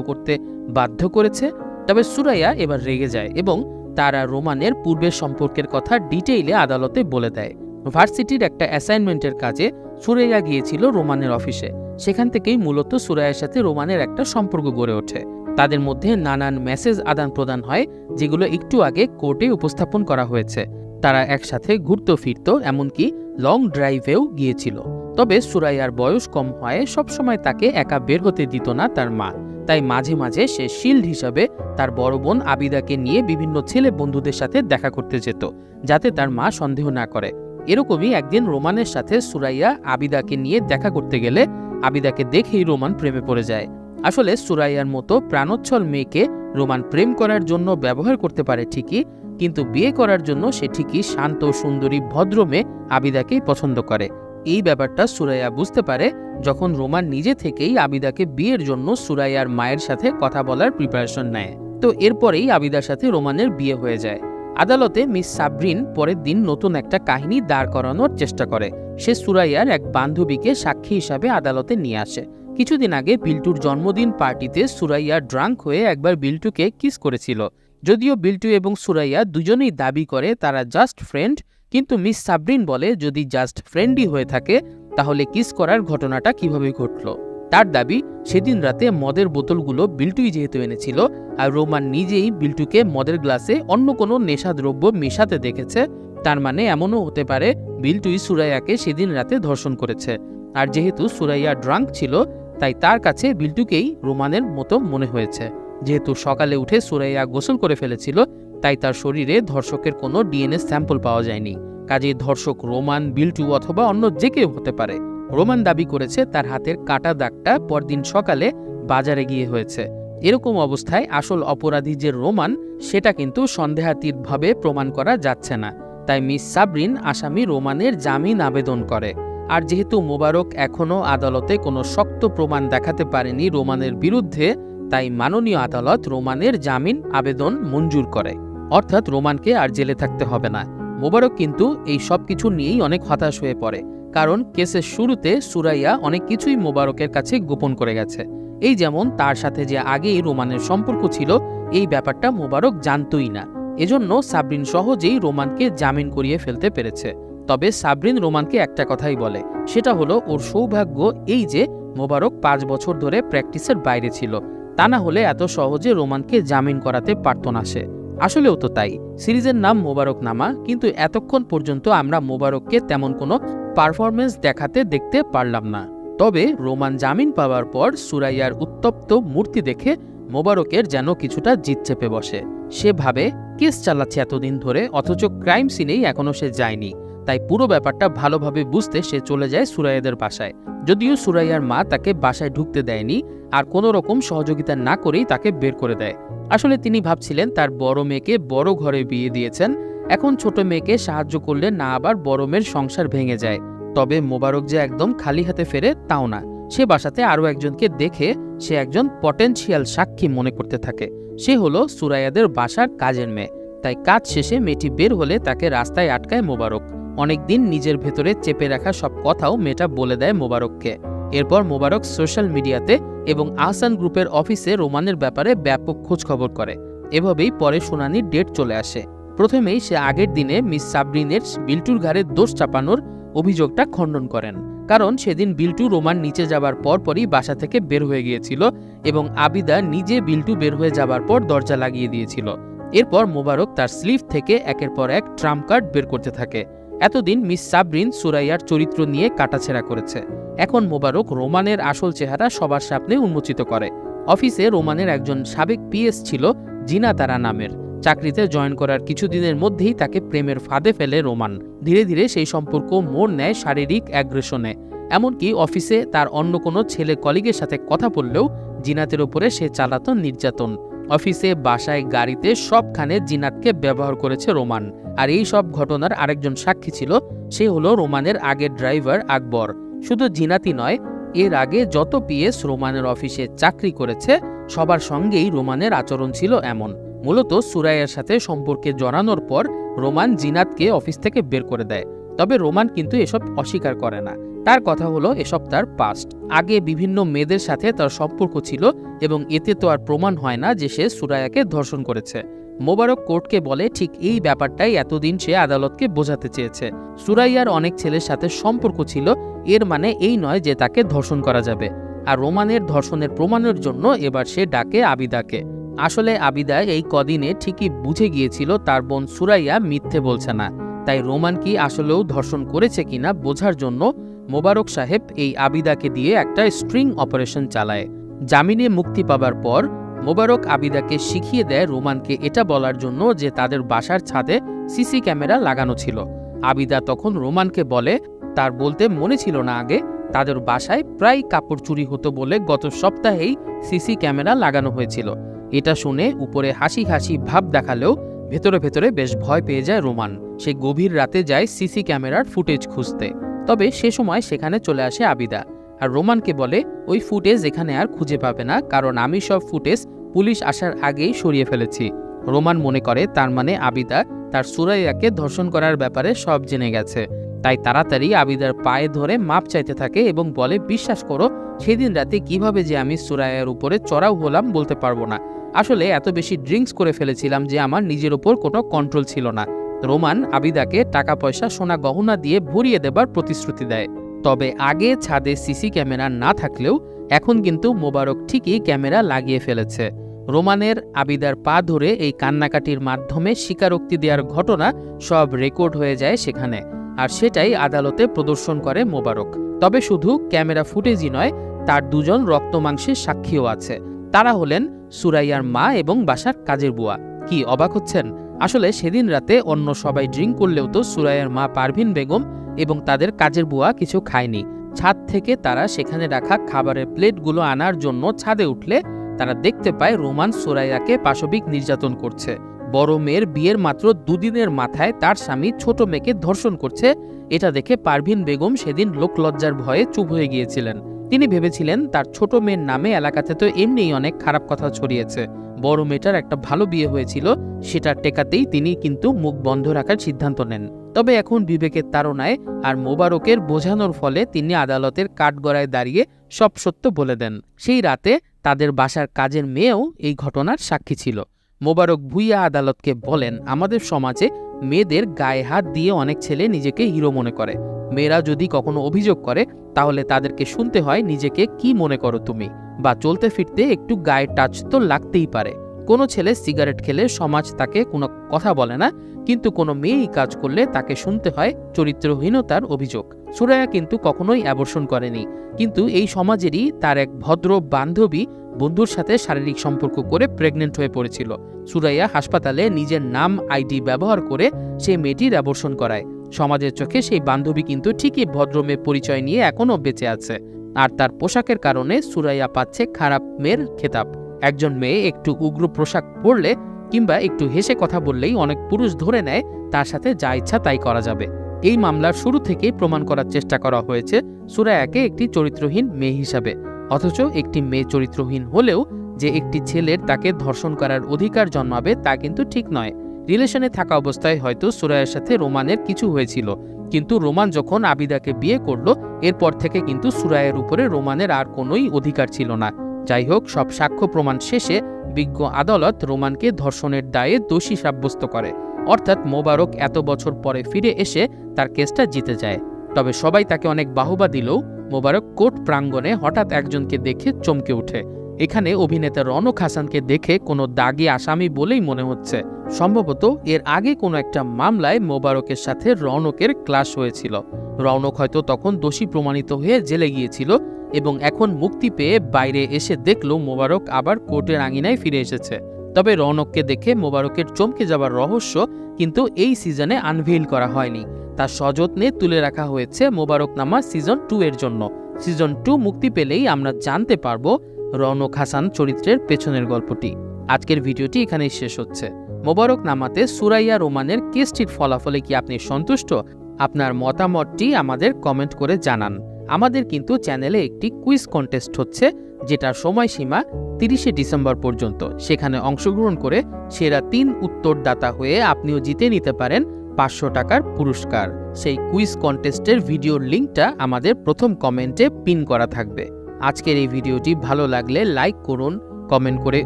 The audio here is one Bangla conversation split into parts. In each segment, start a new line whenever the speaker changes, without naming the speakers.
করতে বাধ্য করেছে, তবে সুরাইয়া এবার রেগে যায় এবং তারা রোমানের পূর্বের সম্পর্কের কথা ডিটেইলে আদালতে বলে দেয়। ভার্সিটির একটা অ্যাসাইনমেন্টের কাজে সুরাইয়া গিয়েছিল রোমানের অফিসে। সেখান থেকেই মূলত সুরাইয়ার সাথে রোমানের একটা সম্পর্ক গড়ে ওঠে। তাদের মধ্যে নানান মেসেজ আদান প্রদান হয়, যেগুলো একটু আগে কোর্টে উপস্থাপন করা হয়েছে। তারা একসাথে ঘুরতো ফিরতো এমনকি লং ড্রাইভেও গিয়েছিল। তবে সুরাইয়ার বয়স কম হয় সবসময় তাকে একা বের হতে দিত না তার মা। তাই মাঝে মাঝে সে শিল্ড হিসাবে তার বড় বোন আবিদাকে নিয়ে বিভিন্ন ছেলে বন্ধুদের সাথে দেখা করতে যেত, যাতে তার মা সন্দেহ না করে। এরকমই একদিন রোমানের সাথে সুরাইয়া আবিদাকে নিয়ে দেখা করতে গেলে আবিদাকে দেখেই রোমান প্রেমে পড়ে যায়। আসলে সুরাইয়ার মতো প্রাণোচ্ছল মেয়েকে রোমান প্রেম করার জন্য ব্যবহার করতে পারে ঠিকই, কিন্তু বিয়ে করার জন্য সে ঠিকই শান্ত, সুন্দরী, ভদ্র মেয়ে আবিদাকেই পছন্দ করে। এই ব্যাপারটা সুরাইয়া বুঝতে পারে যখন রোমান নিজে থেকেই আবিদাকে বিয়ের জন্য সুরাইয়ার মায়ের সাথে কথা বলার প্রিপারেশন নেয়। তো এরপরেই আবিদার সাথে রোমানের বিয়ে হয়ে যায়। আদালতে মিস সাবরিন পরের দিন নতুন একটা কাহিনী দাঁড় করানোর চেষ্টা করে। সে সুরাইয়ার এক বান্ধবীকে সাক্ষী হিসাবে আদালতে নিয়ে আসে। কিছুদিন আগে বিল্টুর জন্মদিন পার্টিতে সুরাইয়া ড্রাঙ্ক হয়ে একবার বিল্টুকে কিস করেছিল। যদিও বিল্টু এবং সুরাইয়া দুজনেই দাবি করে তারা জাস্ট ফ্রেন্ড কিন্তু মিস সাবরিন বলে, যদি জাস্ট ফ্রেন্ডই হয়ে থাকে, তাহলে কিস করার ঘটনাটা কীভাবে ঘটল? তার দাবি, সেদিন রাতে মদের বোতলগুলো বিল্টুই যেহেতু এনেছিল, আর রোমান নিজেই বিল্টুকে মদের গ্লাসে অন্য কোনো নেশাদ্রব্য মেশাতে দেখেছে, তার মানে এমনও হতে পারে বিল্টুই সুরাইয়াকে সেদিন রাতে ধর্ষণ করেছে। আর যেহেতু সুরাইয়া ড্রাঙ্ক ছিল, তাই তার কাছে বিল্টুকেই রোমানের মতো মনে হয়েছে। যেহেতু সকালে উঠে সুরাইয়া গোসল করে ফেলেছিল তাই তার শরীরে ধর্ষকের কোনো ডিএনএ স্যাম্পল পাওয়া যায়নি। কাজেই ধর্ষক রোমান বিল্টু অথবা অন্য যে কেউ হতে পারে। রোমান দাবি করেছে তার হাতের কাটা দাগটা পরদিন সকালে বাজারে গিয়ে হয়েছে। এরকম অবস্থায় আসল অপরাধী যে রোমান, সেটা কিন্তু সন্দেহাতীতভাবে প্রমাণ করা যাচ্ছে না। তাই মিস সাবরিন আসামি রোমানের জামিন আবেদন করে। আর যেহেতু মোবারক এখনও আদালতে কোনো শক্ত প্রমাণ দেখাতে পারেনি রোমানের বিরুদ্ধে, তাই মাননীয় আদালত রোমানের জামিন আবেদন মঞ্জুর করে। অর্থাৎ রোমানকে আর জেলে থাকতে হবে না। মোবারক কিন্তু এই সব কিছু নিয়েই অনেক হতাশ হয়ে পড়ে, কারণ কেসের শুরুতে সুরাইয়া অনেক কিছুই মোবারকের কাছে গোপন করে গেছে। এই যেমন তার সাথে যে আগেই রোমানের সম্পর্ক ছিল, এই ব্যাপারটা মোবারক জানতই না। এজন্য সাবরিন সহজেই রোমানকে জামিন করিয়ে ফেলতে পেরেছে। তবে সাবরিন রোমানকে একটা কথাই বলে, সেটা হলো ওর সৌভাগ্য এই যে মোবারক পাঁচ বছর ধরে প্র্যাকটিসের বাইরে ছিল। তা না হলে এত সহজে রোমানকে জামিন করাতে পারত না সে। আসলেও তো তাই। সিরিজের নাম মোবারক নামা কিন্তু এতক্ষণ পর্যন্ত আমরা মোবারককে তেমন কোনো পারফরমেন্স দেখাতে দেখতে পারলাম না। তবে রোমান জামিন পাওয়ার পর সুরাইয়ার উত্তপ্ত মূর্তি দেখে মোবারকের যেন কিছুটা জিত চেপে বসে। সে ভাবে, কেস চালাচ্ছে এতদিন ধরে, অথচ ক্রাইম সিনেই এখনও সে যায়নি। তাই পুরো ব্যাপারটা ভালোভাবে বুঝতে সে চলে যায় সুরাইয়াদের বাসায়। যদিও সুরাইয়ার মা তাকে বাসায় ঢুকতে দেয়নি, আর কোনো রকম সহযোগিতা না করেই তাকে বের করে দেয়। আসলে তিনি ভাবছিলেন তার বড় মেয়েকে বড় ঘরে বিয়ে দিয়েছেন। এখন ছোট মেয়েকে সাহায্য করলে না আবার বড় মেয়ের সংসার ভেঙে যায়। তবে মোবারক যে একদম খালি হাতে ফেরে তাও না। সে বাসাতে আরও একজনকে দেখে সে একজন পটেনশিয়াল সাক্ষী মনে করতে থাকে। সে হলো সুরাইয়াদের বাসার কাজের মেয়ে। তাই কাজ শেষে মেয়েটি বের হলে তাকে রাস্তায় আটকায় মোবারক। অনেকদিন নিজের ভেতরে চেপে রাখা সব কথাও মেয়েটা বলে দেয় মোবারককে। এরপর মোবারক সোশ্যাল মিডিয়াতে এবং আহসান গ্রুপের অফিসে রোমানের ব্যাপারে ব্যাপক খোঁজখবর করে। এভাবেই পরে শুনানির ডেট চলে আসে। প্রথমেই সে আগের দিনে মিস সাবরিনের বিল্টুর ঘাড়ে দোষ চাপানোর অভিযোগটা খণ্ডন করেন। কারণ সেদিন বিল্টু রোমান নিচে যাবার পরপরই বাসা থেকে বের হয়ে গিয়েছিল এবং আবিদা নিজে বিল্টু বের হয়ে যাবার পর দরজা লাগিয়ে দিয়েছিল। এরপর মোবারক তার স্লিভ থেকে একের পর এক ট্রাম্প কার্ড বের করতে থাকে। এতদিন মিস সাবরিন সুরাইয়ার চরিত্র নিয়ে কাটাছেড়া করেছে। এখন মোবারক রোমানের আসল চেহারা সবার সামনে উন্মোচিত করে। অফিসে রোমানের একজন সাবেক পিএস ছিল, জিনা তারা নামের। চাকরিতে জয়েন করার কিছুদিনের মধ্যেই তাকে প্রেমের ফাঁদে ফেলে রোমান। ধীরে ধীরে সেই সম্পর্ক মোড় নেয় শারীরিক অ্যাগ্রেশনে। এমনকি অফিসে তার অন্য কোনো ছেলে কলিগের সাথে কথা বললেও জিনাতের ওপরে সে চালাতো নির্যাতন। অফিসে, বাসায়, গাড়িতে সবখানে জিনাতকে ব্যবহার করেছে রোমান। আর এই সব ঘটনার আরেকজন সাক্ষী ছিল, সে হলো রোমানের আগের ড্রাইভার আকবর। শুধু জিনাতি নয়, এর আগে যত পিএস রোমানের অফিসে চাকরি করেছে, সবার সঙ্গেই রোমানের আচরণ ছিল এমন। মূলত সুরাইয়ের সাথে সম্পর্কে জড়ানোর পর রোমান জিনাতকে অফিস থেকে বের করে দেয়। তবে রোমান কিন্তু এসব অস্বীকার করে না। তার কথা হলো, এসব তার পাস্ট আগে বিভিন্ন মেয়েদের সাথে তার সম্পর্ক ছিল এবং এতে তো আর প্রমাণ হয় না যে সে সুরায়াকে ধর্ষণ করেছে। মোবারক কোর্টকে বলে, ঠিক এই ব্যাপারটাই এতদিন সে আদালতকে বোঝাতে চেয়েছে। সুরাইয়ার অনেক ছেলের সাথে সম্পর্ক ছিল, এর মানে এই নয় যে তাকে ধর্ষণ করা যাবে। আর রোমানের ধর্ষণের প্রমাণের জন্য এবার সে ডাকে আবিদাকে। আসলে আবিদা এই কদিনে ঠিকই বুঝে গিয়েছিল তার বোন সুরাইয়া মিথ্যে বলছে না। তাই রোমান কি আসলেও ধর্ষণ করেছে কিনা বোঝার জন্য মোবারক সাহেব এই আবিদাকে দিয়ে একটা স্ট্রিং অপারেশন চালায়। জামিনে মুক্তি পাবার পর মোবারক আবিদাকে শিখিয়ে দেয় রোমানকে এটা বলার জন্য যে তাদের বাসার ছাদে সিসি ক্যামেরা লাগানো ছিল। আবিদা তখন রোমানকে বলে, তার বলতে মনে ছিল না আগে, তাদের বাসায় প্রায় কাপড় চুরি হতো বলে গত সপ্তাহেই সিসি ক্যামেরা লাগানো হয়েছিল। এটা শুনে উপরে হাসি হাসি ভাব দেখালেও ভেতরে ভেতরে বেশ ভয় পেয়ে যায় রোমান। সে গভীর রাতে যায় সিসি ক্যামেরার ফুটেজ খুঁজতে। তবে সে সময় সেখানে চলে আসে আবিদা। আর রোমানকে বলে, ওই ফুটেজ এখানে আর খুঁজে পাবে না, কারণ আমি সব ফুটেজ পুলিশ আসার আগেই সরিয়ে ফেলেছি। রোমান মনে করে, তার মানে আবিদা তার সুরাইয়াকে ধর্ষণ করার ব্যাপারে সব জেনে গেছে। তাই তাড়াতাড়ি আবিদার পায়ে ধরে মাপ চাইতে থাকে এবং বলে, বিশ্বাস করো, সেদিন রাতে কীভাবে যে আমি সুরাইয়ার উপরে চড়াও হলাম বলতে পারব না। আসলে এত বেশি ড্রিঙ্কস করে ফেলেছিলাম যে আমার নিজের ওপর কোনো কন্ট্রোল ছিল না। রোমান আবিদাকে টাকা পয়সা সোনা গহনা দিয়ে ভরিয়ে দেবার প্রতিশ্রুতি দেয়। তবে আগে ছাদে সিসি ক্যামেরা না থাকলেও এখন কিন্তু মোবারক ঠিকই ক্যামেরা লাগিয়ে ফেলেছে। রোমানের আবিদার পা ধরে এই কান্নাকাটির মাধ্যমে স্বীকারোক্তি দেওয়ার ঘটনা সব রেকর্ড হয়ে যায় সেখানে, আর সেটাই আদালতে প্রদর্শন করে মোবারক। তবে শুধু ক্যামেরা ফুটেজই নয়, তার দুজন রক্তমাংসের সাক্ষীও আছে। তারা হলেন সুরাইয়ার মা এবং বাসার কাজের বুয়া। কি অবাক হচ্ছেন? আসলে সেদিন রাতে অন্য সবাই ড্রিঙ্ক করলেও তো সুরাইয়ার মা পারভিন বেগম এবং তাদের কাজের বুয়া কিছু খায়নি। ছাদ থেকে তারা সেখানে রাখা খাবারের প্লেটগুলো আনার জন্য ছাদে উঠলে তারা দেখতে পায় রোমান সুরাইয়াকে পাশবিক নির্যাতন করছে। বড় মেয়ের বিয়ের মাত্র দুদিনের মাথায় তার স্বামী ছোট মেয়েকে ধর্ষণ করছে। এটা দেখে পারভিন বেগম সেদিন লোকলজ্জার ভয়ে চুপ হয়ে গিয়েছিলেন। তিনি ভেবেছিলেন তার ছোট মেয়ের নামে এলাকাতে তো এমনিই অনেক খারাপ কথা ছড়িয়েছে। বড় মেয়েটার একটা ভালো বিয়ে হয়েছিল, সেটা টেকাতেই তিনি কিন্তু মুখ বন্ধ রাখার সিদ্ধান্ত নেন। তবে এখন বিবেকের তাড়নায় আর মোবারকের বোঝানোর ফলে তিনি আদালতের কাঠগড়ায় দাঁড়িয়ে সব সত্য বলে দেন। সেই রাতে তাদের বাসার কাজের মেয়েও এই ঘটনার সাক্ষী ছিল। মোবারক ভুইয়া আদালতকে বলেন, আমাদের সমাজে মেয়েদের গায়ে হাত দিয়ে অনেক ছেলে নিজেকে হিরো মনে করে। মেয়েরা যদি কখনো অভিযোগ করে, তাহলে তাদেরকে শুনতে হয় নিজেকে কি মনে করো তুমি? বা চলতে ফিরতে একটু গায়ে টাচ তো লাগতেই পারে। কোনো ছেলে সিগারেট খেলে সমাজ তাকে কোনো কথা বলে না, কিন্তু কোনো মেয়েই কাজ করলে তাকে শুনতে হয় চরিত্রহীনতার অভিযোগ। সুরায়া কিন্তু কখনোই অ্যাবর্ষণ করেনি, কিন্তু এই সমাজেরই তার এক ভদ্র বান্ধবী বন্ধুর সাথে শারীরিক সম্পর্ক করে প্রেগনেন্ট হয়ে পড়েছিল। সুরাইয়া হাসপাতালে নিজের নাম আইডি ব্যবহার করে সেই মেয়েটির অ্যাবর্ষণ করায়। সমাজের চোখে সেই বান্ধবী কিন্তু ঠিকই ভদ্র মেয়ে পরিচয় নিয়ে এখনও বেঁচে আছে। আর তার পোশাকের কারণে সুরাইয়া পাচ্ছে খারাপ মেয়ের খেতাব। একজন মেয়ে একটু উগ্র পোশাক পরলে কিংবা একটু হেসে কথা বললেই অনেক পুরুষ ধরে নেয়, তার সাথে যা ইচ্ছা তাই করা যাবে। এই মামলার শুরু থেকেই প্রমাণ করার চেষ্টা করা হয়েছে সুরায়াকে একটি চরিত্রহীন মেয়ে হিসাবে। অথচ একটি মেয়ে চরিত্রহীন হলেও যে একটি ছেলের তাকে ধর্ষণ করার অধিকার জন্মাবে তা কিন্তু ঠিক নয়। রিলেশনে থাকা অবস্থায় হয়তো সুরায়ের সাথে রোমানের কিছু হয়েছিল, কিন্তু রোমান যখন আবিদাকে বিয়ে করল, এরপর থেকে কিন্তু সুরায়ের উপরে রোমানের আর কোনোই অধিকার ছিল না। যাই হোক, সব সাক্ষ্য প্রমাণ শেষে বিজ্ঞ আদালত রোমানকে ধর্ষণের দায়ে দোষী সাব্যস্ত করে। অর্থাৎ মোবারক এত বছর পরে ফিরে এসে তার কেসটা জিতে যায়। তবে সবাই তাকে অনেক বাহবা দিলেও মোবারক কোর্ট প্রাঙ্গণে হঠাৎ একজনকে দেখে চমকে ওঠে। এখানে অভিনেতা রনক হাসানকে দেখে কোনো দাগি আসামি বলেই মনে হচ্ছে। সম্ভবত এর আগে কোনো একটা মামলায় মোবারকের সাথে রৌনকের ক্লাশ হয়েছিল। রৌনক হয়তো তখন দোষী প্রমাণিত হয়ে জেলে গিয়েছিল এবং এখন মুক্তি পেয়ে বাইরে এসে দেখল মোবারক আবার কোর্টের আঙিনায় ফিরে এসেছে। তবে রৌনককে দেখে মোবারকের চমকে যাবার রহস্য কিন্তু এই সিজনে আনভিল করা হয়নি। তা সযত্নে তুলে রাখা হয়েছে মোবারকনামা সিজন টু এর জন্য। সিজন টু মুক্তি পেলেই আমরা জানতে পারব রৌনক হাসান চরিত্রের পেছনের গল্পটি। আজকের ভিডিওটি এখানেই শেষ হচ্ছে। মোবারক নামাতে সুরাইয়া রোমানের কেসটির ফলাফলে কি আপনি সন্তুষ্ট? আপনার মতামতটি আমাদের কমেন্ট করে জানান। আমাদের কিন্তু চ্যানেলে একটি কুইজ কন্টেস্ট হচ্ছে, যেটার সময়সীমা তিরিশে ডিসেম্বর পর্যন্ত। সেখানে অংশগ্রহণ করে সেরা তিন উত্তরদাতা হয়ে আপনিও জিতে নিতে পারেন পাঁচশো টাকার পুরস্কার। সেই কুইজ কন্টেস্টের ভিডিওর লিঙ্কটা আমাদের প্রথম কমেন্টে পিন করা থাকবে। আজকের এই ভিডিওটি ভালো লাগলে লাইক করুন, কমেন্ট করে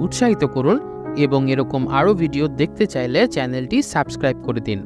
উৎসাহিত করুন এবং এরকম আরও ভিডিও দেখতে চাইলে চ্যানেলটি সাবস্ক্রাইব করে দিন।